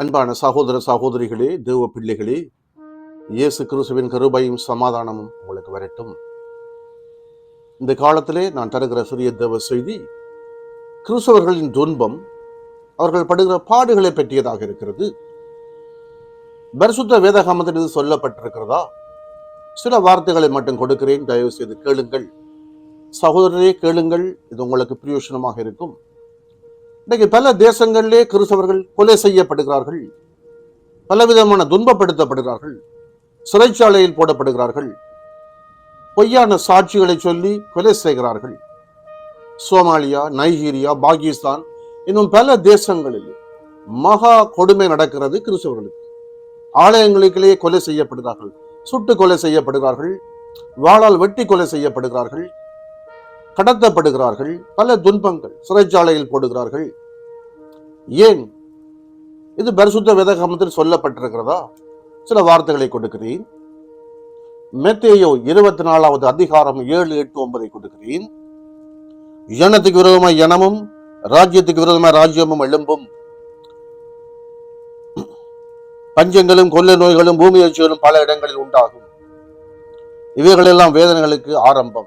அன்பான சகோதர சகோதரிகளே தேவ பிள்ளைகளே இயேசு கிறிஸ்துவின் கருபையும் சமாதானமும் உங்களுக்கு வரட்டும். இந்த காலத்திலே நான் தருகிற சிறிய தேவ செய்தி கிறிஸ்தவர்களின் துன்பம் அவர்கள் படுகிற பாடுகளை பற்றியதாக இருக்கிறது. பரிசுத்த வேதகாமத்தில் இது சொல்லப்பட்டிருக்கிறதா? சில வார்த்தைகளை மட்டும் கொடுக்கிறேன் தயவு செய்து கேளுங்கள். சகோதரரே கேளுங்கள். இது உங்களுக்கு பிரயோஜனமாக இருக்கும். இன்னைக்கு பல தேசங்களிலே கிறிஸ்தவர்கள் கொலை செய்யப்படுகிறார்கள். பலவிதமான துன்பப்படுத்தப்படுகிறார்கள். சிறைச்சாலையில் போடப்படுகிறார்கள். பொய்யான சாட்சிகளை சொல்லி கொலை செய்கிறார்கள். சோமாலியா நைஜீரியா பாகிஸ்தான் இன்னும் பல தேசங்களில் மகா கொடுமை நடக்கிறது கிறிஸ்தவர்களுக்கு. ஆலயங்களுக்கிலேயே கொலை செய்யப்படுகிறார்கள். சுட்டு கொலை செய்யப்படுகிறார்கள். வாளால் வெட்டி கொலை செய்யப்படுகிறார்கள். கடத்தப்படுகிறார்கள். பல துன்பங்கள் சிறைச்சாலையில் போடுகிறார்கள். ஏன்? இது பரிசுத்த வேதகமத்தில் சொல்லப்பட்டிருக்கிறதா? சில வார்த்தைகளை கொடுக்கிறேன். மெத்தேயோ இருபத்தி நாலாவது அதிகாரம் ஏழு எட்டு ஒன்பதை கொடுக்கிறேன். இனத்துக்கு விரோதமாய் இனமும் ராஜ்யத்துக்கு விரோதமாய் ராஜ்யமும் எழும்பும். பஞ்சங்களும் கொள்ளை நோய்களும் பூமி எழுச்சிகளும் பல இடங்களில் உண்டாகும். இவைகளெல்லாம் வேதனைகளுக்கு ஆரம்பம்.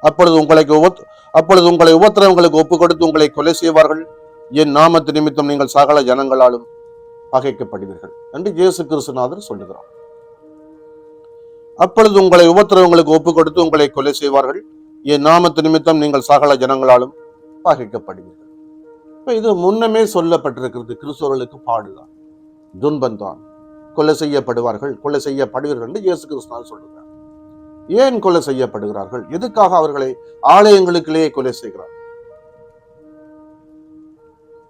அப்பொழுது உங்களுக்கு உபத்- அப்பொழுது உங்களை உபத்திரவங்களுக்கு ஒப்பு கொடுத்து உங்களை கொலை செய்வார்கள். என் நாமத்து நிமித்தம் நீங்கள் சகல ஜனங்களாலும் பகைக்கப்படுவீர்கள் என்று இயேசு கிறிஸ்துநாதர் சொல்லுகிறார். அப்பொழுது உங்களை உபத்திரவங்களுக்கு ஒப்பு கொடுத்து உங்களை கொலை செய்வார்கள். என் நாமத்து நிமித்தம் நீங்கள் சகல ஜனங்களாலும் பகைக்கப்படுவீர்கள். இப்போ இது முன்னமே சொல்லப்பட்டிருக்கிறது கிறிஸ்தவர்களுக்கு பாடுதான் துன்பந்தான் கொலை செய்யப்படுவார்கள் கொலை செய்யப்படுவீர்கள் என்று இயேசு கிறிஸ்துநாதர் சொல்லுகிறார். ஏன் கொலை செய்யப்படுகிறார்கள்? எதுக்காக அவர்களை ஆலயங்களுக்குள்ளேயே கொலை செய்கிறார்?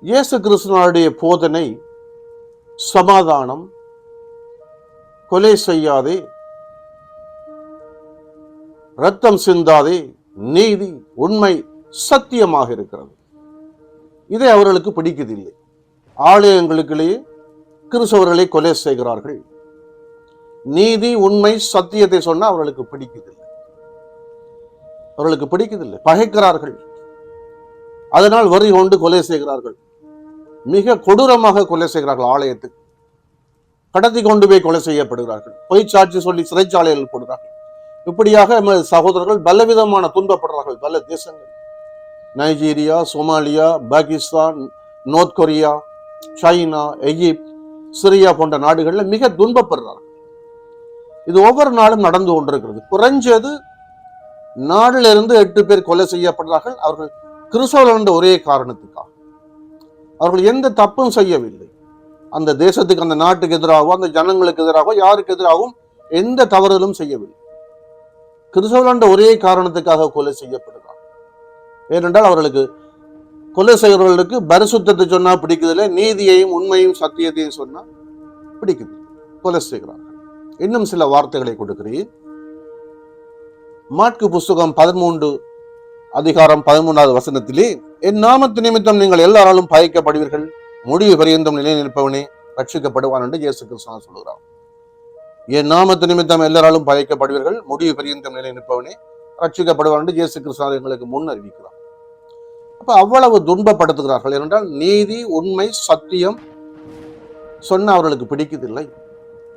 இயேசு கிறிஸ்துவனுடைய போதனை சமாதானம் கொலை செய்யாதே ரத்தம் சிந்தாதே நீதி உண்மை சத்தியமாக இருக்கிறது. இதை அவர்களுக்கு பிடிக்கதில்லை ஆலயங்களுக்குள்ளேயே கிறிஸ்தவர்களை கொலை செய்கிறார்கள். நீதி உண்மை சத்தியத்தை சொன்னா அவர்களுக்கு பிடிக்கதில்லை அவர்களுக்கு பிடிக்கதில்லை பகைக்கிறார்கள். அதனால் வரி கொண்டு கொலை செய்கிறார்கள். மிக கொடூரமாக கொலை செய்கிறார்கள் ஆலயத்துக்கு கடத்தி கொண்டு போய் கொலை செய்யப்படுகிறார்கள். பொய் சாட்சி சொல்லி சிறைச்சாலையில் போடுகிறார்கள். இப்படியாக எமது சகோதரர்கள் பலவிதமான துன்பப்படுறார்கள் பல தேசங்கள். Nigeria Somalia Pakistan North Korea China Egypt Syria போன்ற நாடுகளில் மிக துன்பப்படுறார்கள் இது ஒவ்வொரு நாளும் நடந்து கொண்டிருக்கிறது. குறைஞ்சது நாடிலிருந்து எட்டு பேர் கொலை செய்யப்படுறார்கள் அவர்கள் கிறிஸ்தவர்கள் என்ற ஒரே காரணத்துக்காக. அவர்கள் எந்த தப்பும் செய்யவில்லை. அந்த தேசத்துக்கு அந்த நாட்டுக்கு எதிராகவோ அந்த ஜனங்களுக்கு எதிராகவோ யாருக்கு எதிராகவும் எந்த தவறுதலும் செய்யவில்லை. கிறிஸ்தவர்கள் ஒரே காரணத்துக்காக கொலை செய்யப்படுகிறார். ஏனென்றால் அவர்களுக்கு கொலை செய்கிறவர்களுக்கு பரிசுத்தத்தை சொன்னா பிடிக்குதில்லை நீதியையும் உண்மையும் சத்தியத்தையும் சொன்னா பிடிக்குது. கொலை செய்கிறார்கள். இன்னும் சில வார்த்தைகளை கொடுக்கிறேன். மாட்கு புஸ்தகம் பதிமூன்று அதிகாரம் பதிமூன்றாவது வசனத்திலே என் நாமத்து நிமித்தம் நீங்கள் எல்லாராலும் பயக்கப்படுவீர்கள் முடிவு பரியந்தம் நிலை நிற்பவனே ரட்சிக்கப்படுவான் என்று இயேசு கிருஷ்ணா சொல்கிறான் என் நாமத்து நிமித்தம் எல்லாராலும் பயக்கப்படுவீர்கள் முடிவு பரியந்தம் நிலை நிற்பவனே ரட்சிக்கப்படுவான் என்று இயேசு கிருஷ்ணா எங்களுக்கு முன் அறிவிக்கிறார். அப்ப அவ்வளவு துன்பப்படுத்துகிறார்கள் ஏனென்றால் நீதி உண்மை சத்தியம் சொன்ன அவர்களுக்கு பிடிக்கதில்லை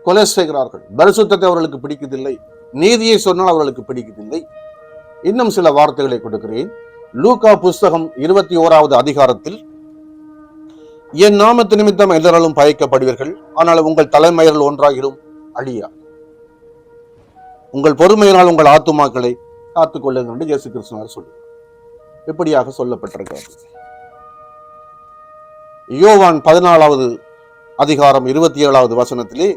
கொலை செய்கிறார்கள். பரிசுத்தத்தை அவர்களுக்கு பிடிக்கதில்லை நீதியை சொன்னால் அவர்களுக்கு பிடிக்கதில்லை இன்னும் சில வார்த்தைகளை கொடுக்கிறேன். லூகா புஸ்தகம் இருபத்தி ஓராவது அதிகாரத்தில் என் நாமத்து நிமித்தம் எல்லாராலும் பயக்கப்படுவீர்கள் ஆனால் உங்கள் தலைமையர்கள் ஒன்றாகிலும் அழியா. உங்கள் பொறுமையினால் உங்கள் ஆத்துமாக்களை காத்துக்கொள்ளுங்கள் என்று இயேசு கிருஷ்ணர் சொல்லுகிறார் இப்படியாக சொல்லப்பட்டிருக்கிறது. யோவான் பதினாலாவது அதிகாரம் இருபத்தி ஏழாவது வசனத்திலே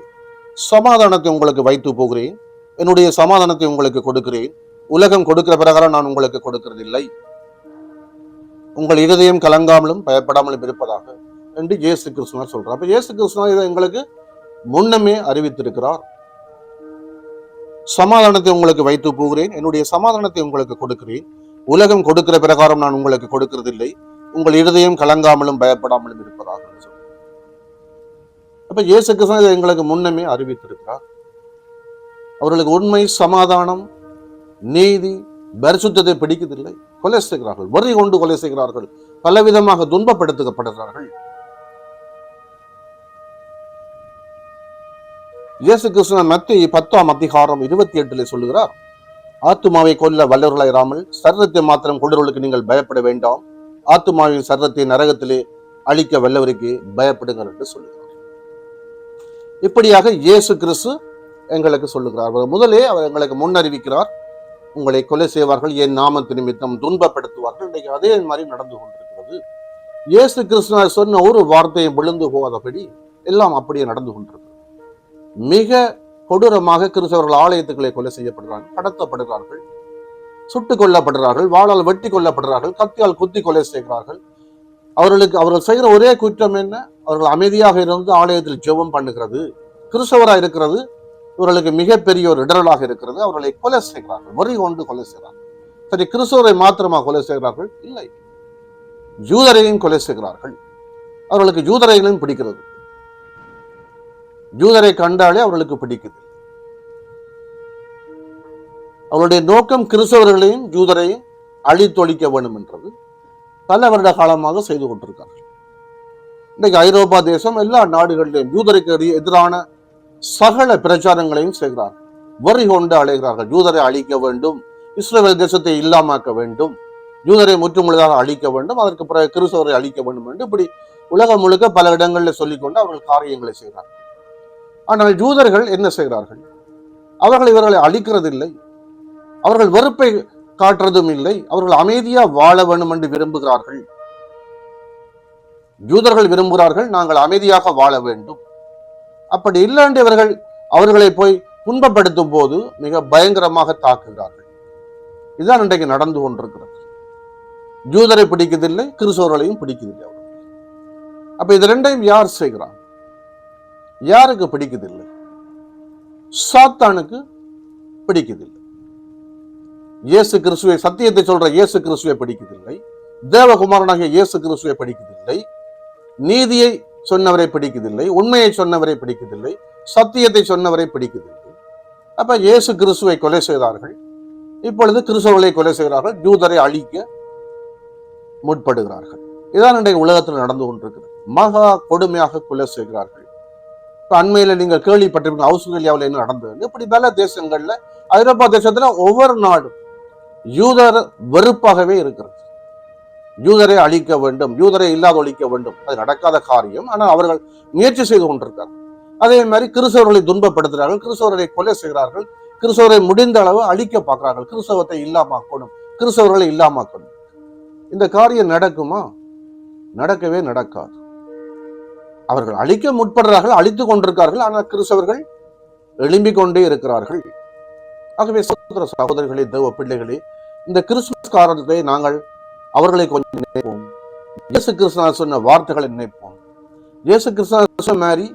சமாதானத்தை உங்களுக்கு வைத்து போகிறேன் என்னுடைய சமாதானத்தை உங்களுக்கு கொடுக்கிறேன் உலகம் கொடுக்கிற பிரகாரம் நான் உங்களுக்கு கொடுக்கிறதில்லை. உங்கள் இருதயம் கலங்காமலும் பயப்படாமலும் இருப்பதாக என்று இயேசு கிருஷ்ணர் சொல்றார். அப்ப இயேசு கிருஷ்ணர் இதை எங்களுக்கு முன்னமே அறிவித்திருக்கிறார். சமாதானத்தை உங்களுக்கு வைத்து போகிறேன். என்னுடைய சமாதானத்தை உங்களுக்கு கொடுக்கிறேன். உலகம் கொடுக்கிற பிரகாரம் நான் உங்களுக்கு கொடுக்கிறதில்லை. உங்கள் இருதயம் கலங்காமலும் பயப்படாமலும் இருப்பதாக அப்ப இயேசு கிறிஸ்துவர் இதை எங்களுக்கு முன்னமே அறிவித்திருக்கிறார். அவர்களுக்கு உண்மை சமாதானம் நீதி பரிசுத்தத்தை பிடிக்கதில்லை கொலை செய்கிறார்கள் வரி கொண்டு கொலை செய்கிறார்கள் பலவிதமாக துன்பப்படுத்தப்படுகிறார்கள். இயேசு கிருஷ்ணன் மத்திய பத்தாம் அதிகாரம் இருபத்தி எட்டுல சொல்லுகிறார் ஆத்துமாவை கொல்ல வல்லவர்களாயிராமல் சரீரத்தை மாத்திரம் கொண்டவர்களுக்கு நீங்கள் பயப்பட வேண்டாம். ஆத்துமாவின் சரீரத்தை நரகத்திலே அழிக்க வல்லவருக்கு பயப்படுங்கள் என்று சொல்லுகிறார். இப்படியாக இயேசு கிறிஸ்து எங்களுக்கு சொல்லுகிறார். முதலே அவர் எங்களுக்கு முன்னறிவிக்கிறார். உங்களை கொலை செய்வார்கள் என் நாமத்து நிமித்தம் துன்பப்படுத்துவார்கள். இன்றைக்கு அதே மாதிரி நடந்து கொண்டிருக்கிறது. இயேசு கிருஷ்ணர் சொன்ன ஒரு வார்த்தையும் விழுந்து போகாதபடி எல்லாம் அப்படியே நடந்து கொண்டிருக்கு மிக கொடூரமாக கிறிஸ்தவர்கள் ஆலயத்துக்களை கொலை செய்யப்படுகிறார்கள் கடத்தப்படுகிறார்கள் சுட்டுக் கொல்லப்படுகிறார்கள் வாளால் வெட்டி கொல்லப்படுகிறார்கள் கத்தியால் குத்தி கொலை செய்கிறார்கள். அவர்களுக்கு அவர்கள் செய்கிற ஒரே குற்றம் என்ன? அவர்கள் அமைதியாக இருந்து ஆலயத்தில் ஜெபம் பண்ணுகிறது. கிறிஸ்தவராக இருக்கிறது. இவர்களுக்கு மிகப்பெரிய ஒரு இடரலாக இருக்கிறது. அவர்களை கொலை செய்கிறார்கள். வரி கொண்டு கொலை செய்கிறார்கள். சரி கிறிஸ்தவரை மாத்திரமா கொலை செய்கிறார்கள்? இல்லை. ஜூதரையும் கொலை செய்கிறார்கள். அவர்களுக்கு ஜூதரைகளையும் பிடிக்கிறது. ஜூதரை கண்டாலே அவர்களுக்கு பிடிக்குது. அவருடைய நோக்கம் கிறிஸ்தவர்களையும் ஜூதரையும் அழித்தொழிக்க வேண்டும் என்றது. பல வருட காலமாக செய்து கொண்டிருக்கார்கள். இன்றைக்கு ஐரோப்பா தேசம் எல்லா நாடுகளிலும் யூதருக்கு எதிரான சகல பிரச்சாரங்களையும் செய்கிறார்கள் வரி கொண்டு அழைகிறார்கள். யூதரை அழிக்க வேண்டும் இஸ்ரேல் தேசத்தை இல்லாமாக்க வேண்டும் யூதரை முற்றுமுழுதாக அழிக்க வேண்டும் அதற்கு பிறகு கிறிஸ்தவரை அழிக்க வேண்டும் என்று இப்படி உலகம் முழுக்க பல இடங்களில் சொல்லிக்கொண்டு அவர்கள் காரியங்களை செய்கிறார்கள் ஆனால் யூதர்கள் என்ன செய்கிறார்கள்? அவர்கள் இவர்களை அழிக்கிறதில்லை. அவர்கள் வெறுப்பை காட்டுறதும் இல்லை. அவர்கள் அமைதியா வாழ வேண்டும் என்று விரும்புகிறார்கள். யூதர்கள் விரும்புகிறார்கள் நாங்கள் அமைதியாக வாழ வேண்டும். அப்படி இல்லாண்டு இவர்கள் அவர்களை போய் துன்பப்படுத்தும் போது மிக பயங்கரமாக தாக்குகிறார்கள். இதுதான் இன்றைக்கு நடந்து கொண்டிருக்கிறது. ஜூதரை பிடிக்கதில்லை கிறிஸ்தவர்களையும் பிடிக்கதில்லை அவர்கள். அப்ப இது ரெண்டையும் யார் செய்கிறான்? யாருக்கு பிடிக்கதில்லை சாத்தானுக்கு பிடிக்கதில்லை இயேசு கிறிஸ்துவை சத்தியத்தை சொல்ற இயேசு கிறிஸ்துவை பிடிக்கதில்லை தேவகுமாரனாகிய இயேசு கிறிஸ்துவை பிடிக்கதில்லை நீதியை சொன்னவரை பிடிக்கதில்லை உண்மையை சொன்னவரை பிடிக்கதில்லை சத்தியத்தை சொன்னவரை பிடிக்கதில்லை அப்ப இயேசு கிறிஸ்துவை கொலை செய்தார்கள். இப்பொழுது கிறிஸ்தவர்களை கொலை செய்கிறார்கள் யூதரை அழிக்க முற்படுகிறார்கள். இதான் இன்றைக்கு உலகத்தில் நடந்து கொண்டிருக்கிறது. மகா கொடுமையாக கொலை செய்கிறார்கள். இப்ப அண்மையில நீங்க கேள்விப்பட்டிருப்பீங்க ஆஸ்திரேலியாவில் என்ன நடந்தது? இப்படி பல தேசங்கள்ல ஐரோப்பா தேசத்துல ஒவ்வொரு நாடும் யூதர் வெறுப்பாகவே இருக்கிறது. யூதரை அழிக்க வேண்டும் யூதரை இல்லாத ஒழிக்க வேண்டும். அது நடக்காத காரியம். ஆனால் அவர்கள் முயற்சி செய்து கொண்டிருக்கார்கள். அதே மாதிரி கிறிஸ்தவர்களை துன்பப்படுத்துகிறார்கள் கிறிஸ்தவர்களை கொலை செய்கிறார்கள் கிறிஸ்தவரை முடிந்த அளவு அழிக்க பார்க்கிறார்கள். கிறிஸ்தவத்தை இல்லாமாக்கணும் கிறிஸ்தவர்களை இல்லாமாக்கணும் இந்த காரியம் நடக்குமா? நடக்கவே நடக்காது. அவர்கள் அழிக்க முற்படுறார்கள் அழித்துக் கொண்டிருக்கார்கள் ஆனால் கிறிஸ்தவர்கள் எழும்பிக் கொண்டே இருக்கிறார்கள். ஆகவே சகோதர சகோதரிகளே தேவ பிள்ளைகளே இந்த கிறிஸ்துமஸ் காரணத்தை நாங்கள் அவர்களை கொஞ்சம் நினைப்போம். இயேசு கிருஷ்ணா சொன்ன வார்த்தைகளை நினைப்போம். இயேசு கிருஷ்ணா சொன்ன மாதிரி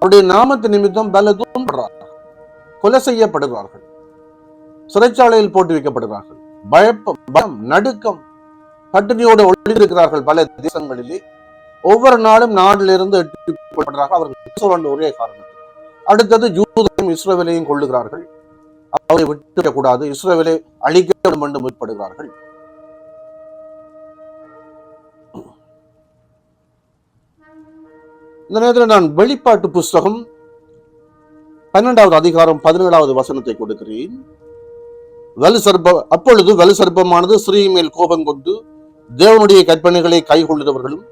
அவருடைய நாமத்து நிமித்தம் பல தூண்டப்படுறார்கள் கொலை செய்யப்படுகிறார்கள். சிறைச்சாலையில் போட்டு வைக்கப்படுகிறார்கள். பயப்பம் பயம் நடுக்கம் பட்டினியோடு ஒளிந்திருக்கிறார்கள் பல தேசங்களிலே. ஒவ்வொரு நாளும் நாட்டிலிருந்து எட்டுப்படுறார்கள் அவர்கள் கிறிஸ்தவர்கள் ஒரே காரணம். அடுத்தது யூதையும் இஸ்ரவேலையும் கொள்ளுகிறார்கள் அவரை விட்டுவிடக்கூடாது கூடாது. அழிக்க வேண்டும் என்று முற்படுகிறார்கள். இந்த நேரத்தில் நான் வெளிப்பாட்டு புஸ்தகம் பன்னெண்டாவது அதிகாரம் பதினேழாவது வசனத்தை கொடுக்கிறேன். வலு சர்ப்ப அப்பொழுது வலு சர்ப்பமானது ஸ்ரீ மேல் கோபம் கொண்டு தேவனுடைய கற்பனைகளை கைகொள்ளுகிறவர்களும்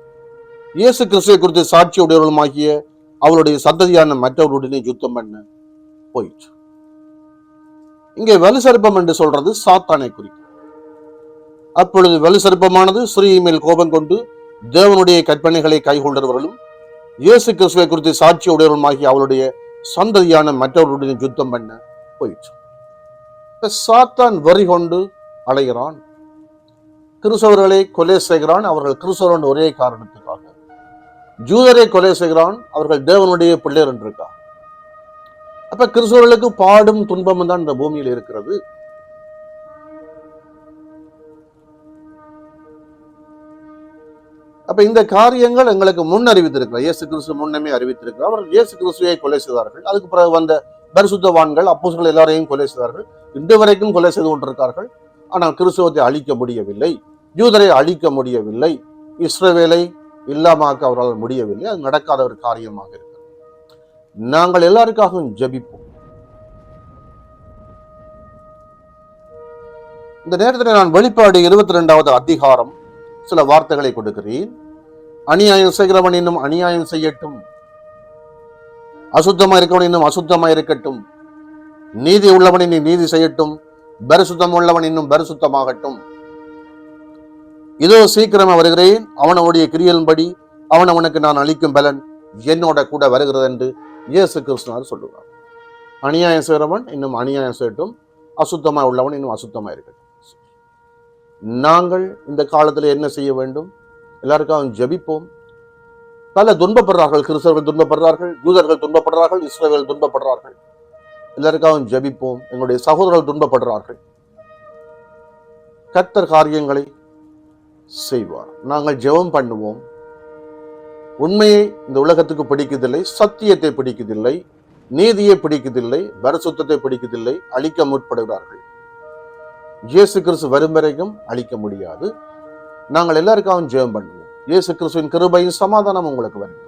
இயேசு கிறிஸ்துவை குறித்து சாட்சியுடையவர்களுமாகிய அவருடைய சந்ததியான மற்றவர்களுடனே யுத்தம் பண்ண போயிற்று. இங்கே வலு சர்ப்பம் என்று சொல்றது சாத்தானை குறிக்கும். அப்பொழுது வலு சர்ப்பமானது ஸ்ரீ மேல் கோபம் கொண்டு தேவனுடைய கற்பனைகளை கைகொள்கிறவர்களும் இயேசு கிறிஸ்துவை குறித்து சாட்சி உடையவருமாகி அவளுடைய சந்ததியான மற்றவர்களுடன் யுத்தம் பண்ண போயிற்று. சாத்தான் வரி கொண்டு அலைகிறான். கிறிஸ்தவர்களை கொலை செய்கிறான். அவர்கள் கிறிஸ்தவர்கள் ஒரே காரணத்துக்காக ஜூதரை கொலை செய்கிறான். அவர்கள் தேவனுடைய பிள்ளையர் என்றிருக்கார். அப்ப கிறிஸ்தவர்களுக்கு பாடும் துன்பமும் தான் இந்த பூமியில் இருக்கிறது. அப்ப இந்த காரியங்கள் எங்களுக்கு முன் அறிவித்திருக்கிறார். இயேசு கிறிஸ்து முன்னமே அறிவித்திருக்கிறார். அவர்கள் இயேசு கிறிஸ்துவை கொலை செய்தார்கள். அதுக்கு பிறகு வந்த பரிசுத்தவான்கள் அப்போஸ்கள் எல்லாரையும் கொலை செய்தார்கள். இன்று வரைக்கும் கொலை செய்து கொண்டிருக்கார்கள் ஆனால் கிறிஸ்துவத்தை அழிக்க முடியவில்லை. யூதரை அழிக்க முடியவில்லை. இஸ்ரவேலை இல்லாமாக்க அவரால் முடியவில்லை. அது நடக்காத ஒரு காரியமாக இருக்கிறது. நாங்கள் எல்லாருக்காகவும் ஜெபிப்போம். இந்த நேரத்தில் நான் வெளிப்பாடு இருபத்தி ரெண்டாவது அதிகாரம் சில வார்த்தைகளை கொடுக்கிறேன் அநியாயம் செய்கிறவன் இன்னும் அநியாயம் செய்யட்டும். அசுத்தமா இருக்கவன் இன்னும் அசுத்தமா இருக்கட்டும். நீதி உள்ளவன் இன்னும் நீதி செய்யட்டும். பரிசுத்தம் உள்ளவன் இன்னும் பரிசுத்தமாகட்டும். இதோ சீக்கிரமா வருகிறேன். அவனுடைய கிரியலின்படி அவன் அவனுக்கு நான் அளிக்கும் பலன் என்னோட கூட வருகிறது என்று இயேசு கிருஷ்ணர் சொல்லுவார். அநியாயம் செய்கிறவன் இன்னும் அநியாயம் செய்யட்டும். அசுத்தமா உள்ளவன் இன்னும் அசுத்தமா இருக்கட்டும். நாங்கள் இந்த காலத்தில் என்ன செய்ய வேண்டும்? எல்லாருக்காகவும் ஜெபிப்போம். பல துன்பப்படுறார்கள் கிறிஸ்தவர்கள் துன்பப்படுறார்கள் யூதர்கள் துன்பப்படுறார்கள் இஸ்ரேல் துன்பப்படுறார்கள். எல்லாருக்காகவும் ஜெபிப்போம். எங்களுடைய சகோதரர்கள் துன்பப்படுறார்கள். கத்தர் காரியங்களை செய்வார். நாங்கள் ஜெபம் பண்ணுவோம். உண்மையை இந்த உலகத்துக்கு பிடிக்கதில்லை சத்தியத்தை பிடிக்கதில்லை நீதியை பிடிக்கதில்லை பரிசுத்தத்தை பிடிக்கதில்லை அழிக்க முற்படுகிறார்கள். இயேசு கிறிஸ்து வரும் வரைக்கும் அழிக்க முடியாது. நாங்கள் எல்லாருக்காகவும் ஜெபம் பண்ணுவோம். இயேசு கிறிஸ்துவின் கிருபையும் சமாதானம் உங்களுக்கு வரும்